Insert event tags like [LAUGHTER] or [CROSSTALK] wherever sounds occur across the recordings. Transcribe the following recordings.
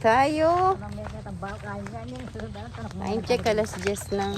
tayo. Time check, alas 10 ng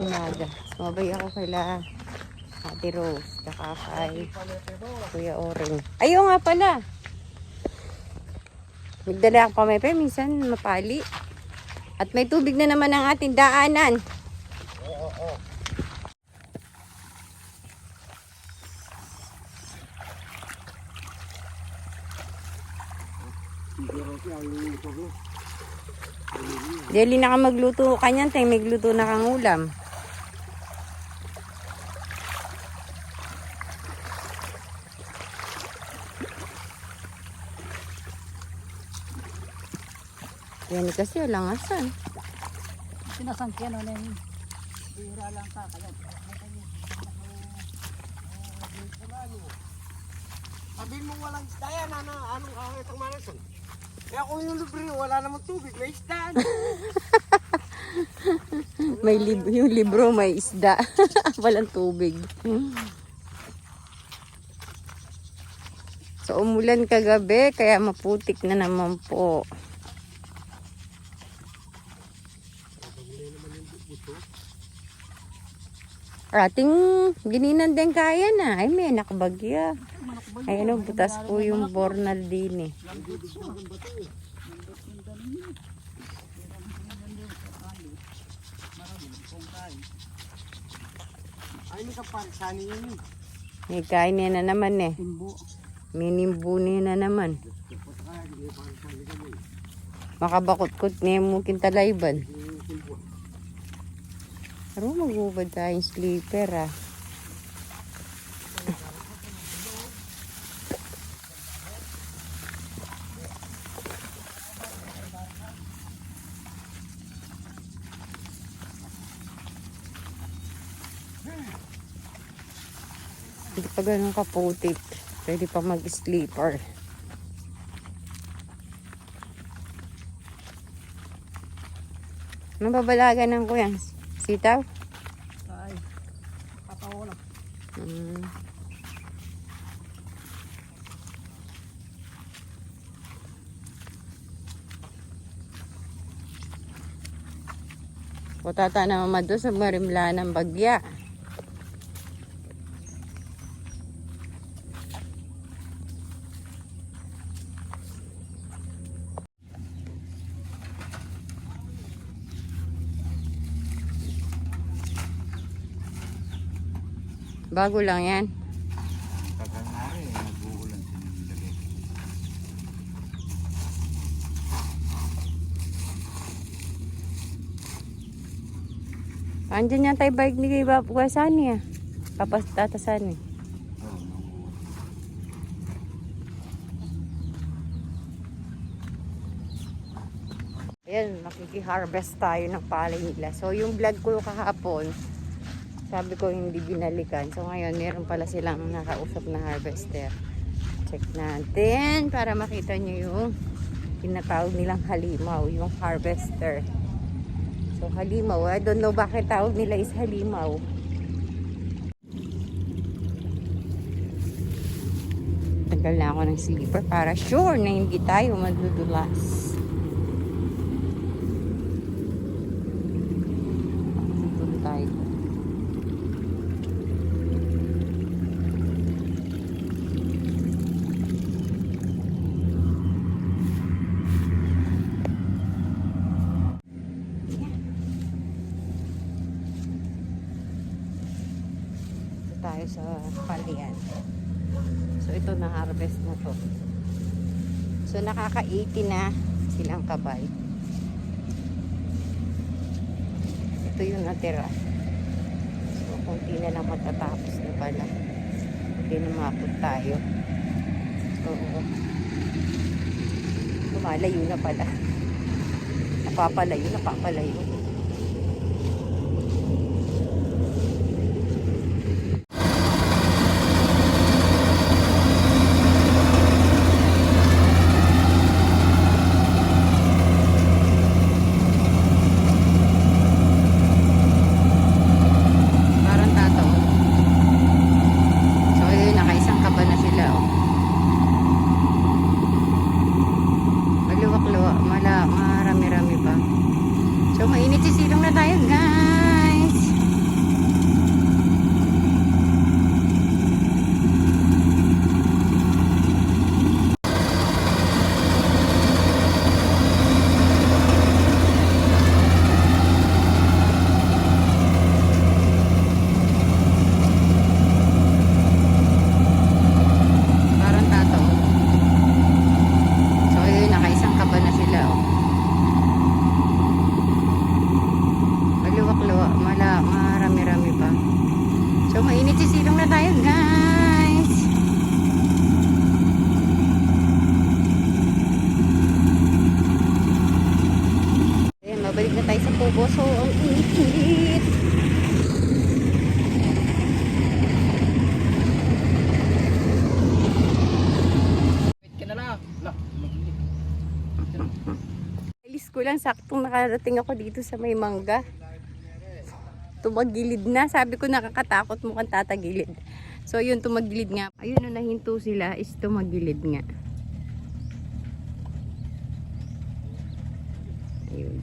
umaga. Sumabay ako kaila Ate Rose, tsaka kay Kuya Oring. Ayaw nga pala. Nagdala ako pamepe, minsan mapali. At may tubig na naman ang ating daanan. Deli na ka magluto kanyan, tay magluto na kang ulam. Yan kasi alangasan. Sinasangkyan ano yung bira lang sa kanya. Sabihin mo walang isda yan, ano, anong kakit ang marason? Kaya kung yung libre, wala namang tubig, may isda. [LAUGHS] May lib yung libro may isda. [LAUGHS] Walang tubig. So umulan kagabi kaya maputik na naman po. Ating gininan din kaya na. Ay may nakabagya. Ay ano, butas po yung bornal din eh. Ay, hindi ka parisani yun. eh. May kain niya na naman eh. Timbo. Minimbu niya na naman. Makabakot-kot niya mo kintalayban. Pero magubad tayong sleeper ah. Pa ganun kaputik. Pwede pa mag-sleeper. Anong babalagan ng kuyang? Sitaw? Ay, kakawala. Mm. Putata na mamado sa marimla ng bagya. Bago lang yan. Tagal nga rin, nag-uulan sinilagay. Andyan yan tayo bike ni Papasani ah. Papas tatasani. Ayan, makiki-harvest tayo ng palay nila. So, yung vlog ko kahapon, sabi ko hindi binalikan. So, ngayon, meron pala silang nakausap na harvester. Check natin para makita nyo yung tinatawag nilang halimaw, yung harvester. So, halimaw. I don't know bakit tawag nila is halimaw. Tagal na ako ng sleeper para sure na hindi tayo madudulas. Dito tayo. Dito tayo sa palian. So ito na harvest na to. So nakaka-80 na silang kabay. Ito yung natira. So konti na lang matatapos na pala. Hindi na maabot tayo. So lumalayo na pala. Napapalayo, napapalayo. So, mainit si silong na tayo, guys. Alis ko lang, saktong nakarating ako dito sa may mangga. Tumagilid na. Sabi ko nakakatakot mukhang tatagilid. So yun, tumagilid nga. Ayun, nung nahinto sila is tumagilid nga. Ayun.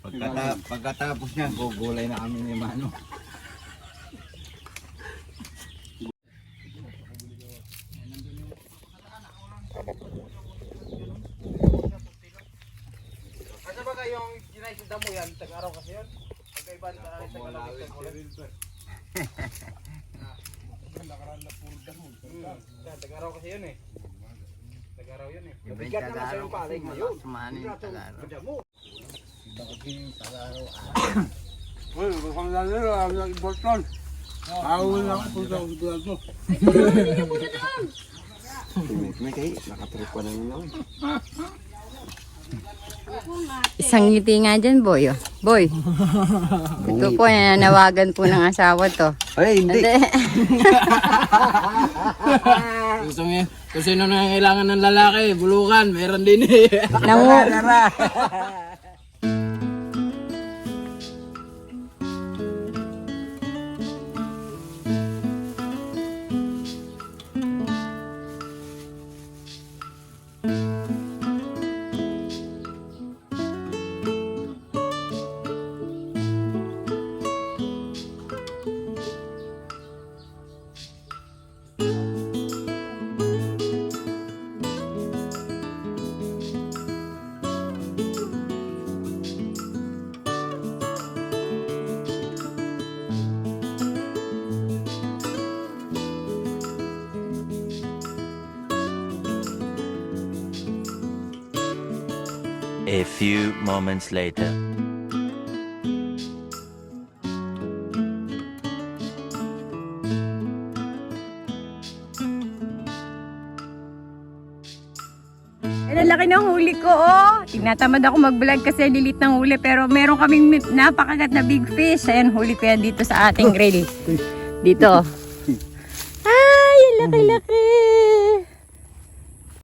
Pagkata pagkatapos niya, gugulay na kami ni Mano. Kasi ba yung ginaisinda mo yan, tag-araw kasi yun? Pagkaiba ka na rin sa kalapit ko ulit. Hmm, Tag-araw kasi yun eh. Tag-araw eh. Sa yung palay ngayon. Mabigat yung badya mo. Uy, kung nila, ang Bolton. Awal lang po sa usulan mo. May kayo, nakatrip na nila. Isang ngiti nga dyan, boy. oh. Boy. [LAUGHS] Ito po, nananawagan po ng asawa to. Ay, hindi. [LAUGHS] Gusto mo kung sino na kailangan ng lalaki, bulukan, meron din eh. Nangu [LAUGHS] few moments later. Ang laki ng huli ko, oh. Tinatamad ako mag-vlog kasi lilit ng huli. Pero meron kaming mi- napakagat na big fish. Ayan, huli ko yan dito sa ating grill. Dito. Ay, ang laki-laki.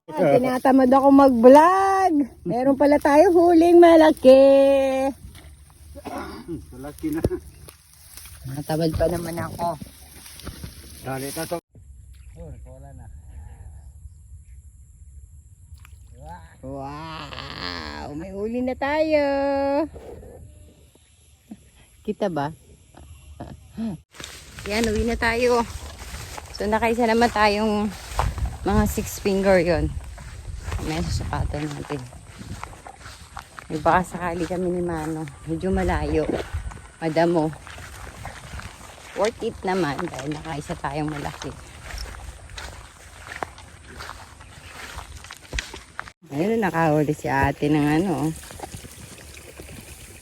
Tinatamad ako mag-vlog. Meron pala tayo huling malaki. Malaki na. Natamad pa naman ako. Dali na to. Wow! May huli na tayo. Kita ba? [LAUGHS] Yan, uwi na tayo. So, nakaisa naman tayong mga six finger yon. May susukatan natin. May baka sakali kami ni Mano. Medyo malayo. Madamo. Worth it naman dahil nakaisa tayong malaki. Ayun, nakahuli si ate ng ano.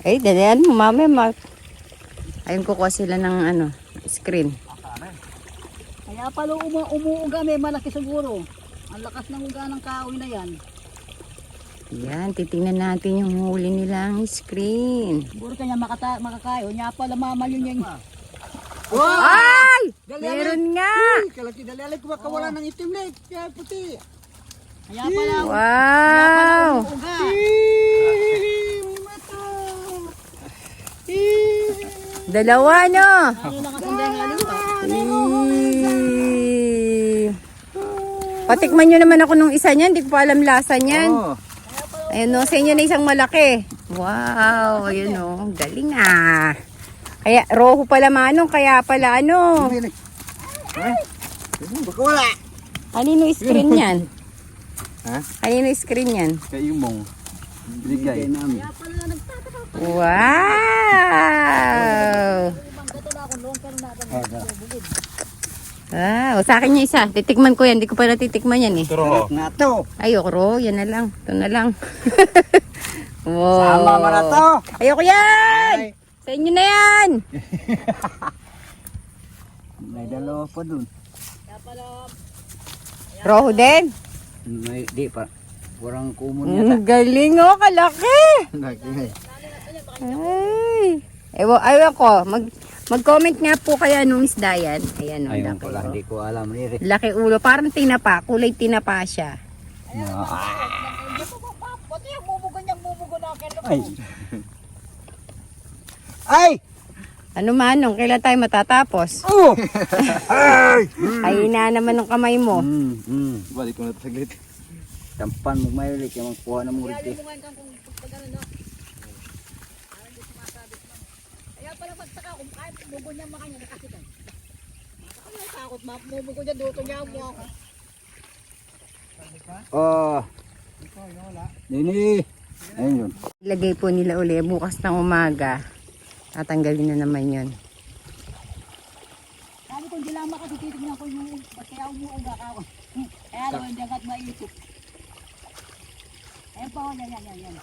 Ay, dadayan mo, mami. Ma Ayun, kukuha sila ng ano, screen. Kaya pala umu umuuga, may malaki siguro. Ang lakas ng uga ng kahoy na yan. Yan, titingnan natin yung huli nilang screen. Siguro kanya makata makakayo. Niya pala mamalyon yan. Ay! Dali, Meron nga! Kalaki dali, alay kumakawala ng itim na eh. Kaya puti. Kaya pala, Wow! uga. Dalawa, no? Ano lang Patikman nyo naman ako nung isa niyan. Hindi ko pa alam lasa niyan. Oh. Ayun no, sa inyo na isang malaki. Wow, ayun no. Galing ah. Kaya, roho pala manong, kaya pala ano. Baka wala. Kanino screen yan? Ha? Kanino screen yan? Kayo mong. Bigay namin. Wow! Wow, sa akin yung isa. Titikman ko yan. Hindi ko pa natitikman yan eh. Sarap na to. Ayoko ro, yan na lang. Ito na lang. [LAUGHS] wow. Sama mo na to. Ayoko yan! Sa inyo na yan! [LAUGHS] May dalawa pa dun. Roho din. May, di pa. Kurang kumon yata. Ang galing oh, kalaki. Ay. Ewan, ewan ko, mag, mag-comment nga po kayo anong isda yan. Ayan, oh, Ayun laki, pala, oh. hindi ko alam. Riri. Laki ulo, parang tinapa, kulay tinapa siya. akin. Ay! [LAUGHS] Ay! Ano manong, kailan tayo matatapos? [LAUGHS] Oh! Ay na naman ng kamay mo. Hmm, hmm. Balik ko na ito saglit. Tampan mo may ulit. Yung magkuha na mo Kaya ulit. di mo kang kung pag ano no. Parang hindi sumasabi ko. Kaya pala pagtaka kung kahit bumugo niya makanya nakasitan. Ano takot ma bumugo niya duto niya mo ako. Oh! Nini! Ayun yun. Ilagay po nila uli bukas ng umaga. Tatanggalin na naman yun. Sabi ko hindi lamang kasi titignan ko yung ba't kaya umuuga ka ako. Kaya hindi agad maisip. Ayan pa yan, yan, yan, yan.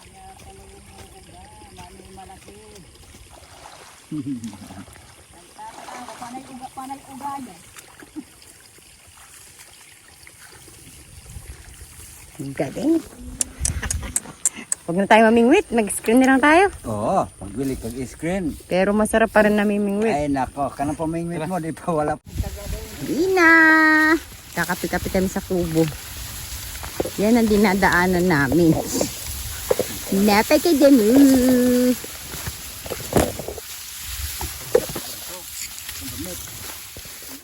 Kaya pala umuuga, mali malaki. Nagtataka ako, panay uga, panay uga niya. Galing. Huwag na tayo mamingwit. Mag-screen na lang tayo. Oo, pagbili kag screen. Pero masarap pa rin namimingwit. Ay nako, kanang pamingwit mo, di pa wala. Hindi na. Kakapi-kapi kami sa kubo. Yan ang dinadaanan namin. Napakadami.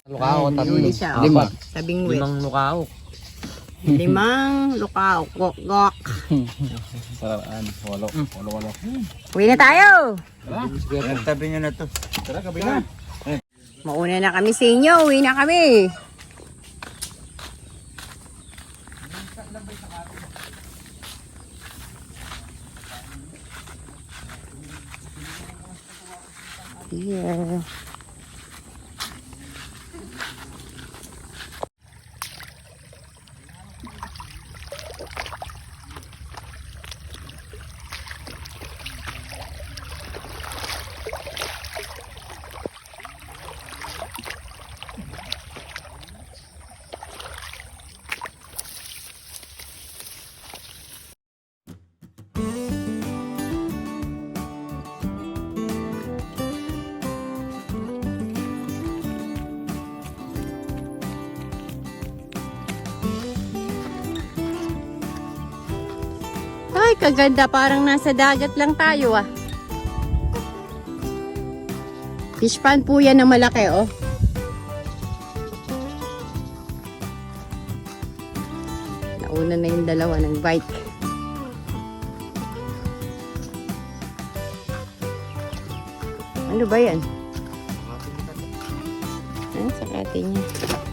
Lukao, Huli siya. oh. Lima. Sabing wit. Limang lukao. Limang lukaw. Gok, gok. Saraan. Walo. Walo, walo. Uwi na tayo. Tabi nyo na to. Tara, kabila. Mauna na kami sa inyo. Uwi na kami. 예. Ay, kaganda. Parang nasa dagat lang tayo ah. Fish pan po yan na malaki oh. Nauna na yung dalawa ng bike. Ano ba yan? Ano sa kate niya?